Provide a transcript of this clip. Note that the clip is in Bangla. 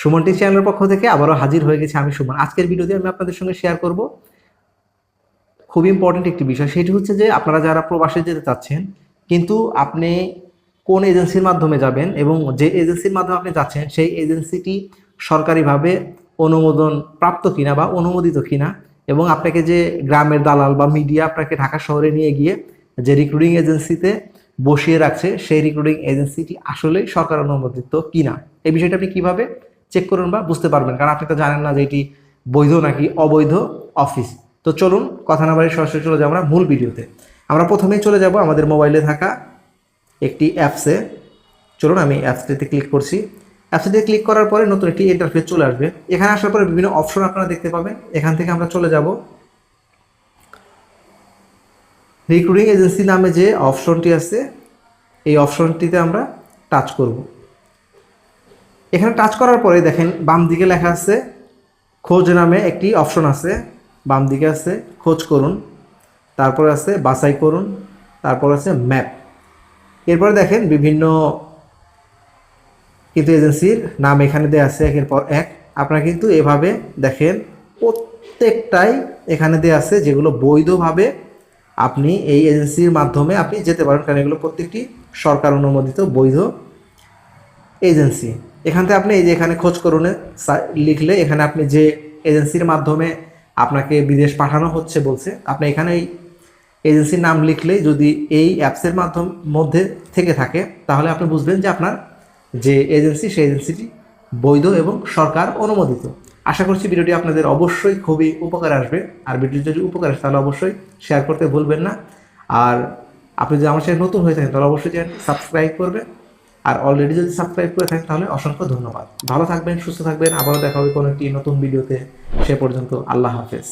সুমনটি চ্যানেলের পক্ষ থেকে আবারও হাজির হয়ে গেছে আমি সুমন। আজকের ভিডিওতে আমি আপনাদের সঙ্গে শেয়ার করব। খুব ইম্পর্টেন্ট একটি বিষয়, সেটি হচ্ছে যে আপনারা যারা প্রবাসে যেতে চাচ্ছেন, কিন্তু আপনি কোন এজেন্সির মাধ্যমে যাবেন এবং যে এজেন্সির মাধ্যমে আপনি যাচ্ছেন, সেই এজেন্সিটি সরকারিভাবে অনুমোদন প্রাপ্ত কিনা বা অনুমোদিত কিনা এবং আপনাকে যে গ্রামের দালাল বা মিডিয়া আপনাকে ঢাকা শহরে নিয়ে গিয়ে যে রিক্রুটিং এজেন্সিতে বসিয়ে রাখছে, সেই রিক্রুটিং এজেন্সিটি আসলেই সরকার অনুমোদিত কিনা। এই বিষয়টা আপনি কীভাবে চেক করুন বা বুঝতে পারবেন। কারণ আপনি তো জানেন না যে এটি বৈধ নাকি অবৈধ অফিস তো চলুন, কথা না বাড়ি সরাসরি চলে যাব আমরা মূল ভিডিওতে। আমরা প্রথমেই চলে যাব আমাদের মোবাইলে থাকা একটি অ্যাপসে চলুন, আমি অ্যাপসটিতে ক্লিক করছি। অ্যাপসটিতে ক্লিক করার পরে নতুন একটি ইন্টারফেস চলে আসবে। এখানে আসার পরে বিভিন্ন অপশন আপনারা দেখতে পাবেন। এখান থেকে আমরা চলে যাব। রিক্রুটিং এজেন্সি নামে যে অপশনটি আছে, এই অপশনটিতে আমরা টাচ করব। এখানে টাচ করার পরে দেখেন বাম দিকে লেখা আছে, খোঁজ নামে একটি অপশন আছে, বাম দিকে আছে, খোঁজ করুন, তারপরে আছে বাছাই করুন, তারপর আছে ম্যাপ এরপরে দেখেন বিভিন্ন কিন্তু এজেন্সির নাম এখানে দেওয়া আছে একের পর এক। আপনারা কিন্তু এভাবে দেখেন প্রত্যেকটাই এখানে দেওয়া আছে যেগুলো বৈধভাবে আপনি এই এজেন্সির মাধ্যমে আপনি যেতে পারেন, কারণ এগুলো প্রত্যেকটি সরকার অনুমোদিত বৈধ এজেন্সি। এখান থেকে আপনি এই যে এখানে খোঁজ করুন লিখলে এখানে আপনি যে এজেন্সির মাধ্যমে আপনাকে বিদেশ পাঠানো হচ্ছে বলছে, আপনি এখানে এই এজেন্সির নাম লিখলে যদি এই অ্যাপসের মাধ্যম, মধ্যে থেকে থাকে, তাহলে আপনি বুঝবেন যে আপনার যে এজেন্সি, সেই এজেন্সিটি বৈধ এবং সরকার অনুমোদিত। আশা করছি ভিডিওটি আপনাদের অবশ্যই খুবই উপকার আসবে। আর ভিডিওটি যদি উপকার আসে, তাহলে অবশ্যই শেয়ার করতে ভুলবেন না। আর আপনি যদি আমার সাথে নতুন হয়ে থাকেন, তাহলে অবশ্যই চ্যানেলটি সাবস্ক্রাইব করবেন। আর অলরেডি যদি সাবস্ক্রাইব করে থাকেন তাহলে অসংখ্য ধন্যবাদ। ভালো থাকবেন, সুস্থ থাকবেন। আবারও দেখা হবে কোনো একটি নতুন ভিডিওতে সে পর্যন্ত আল্লাহ হাফেজ।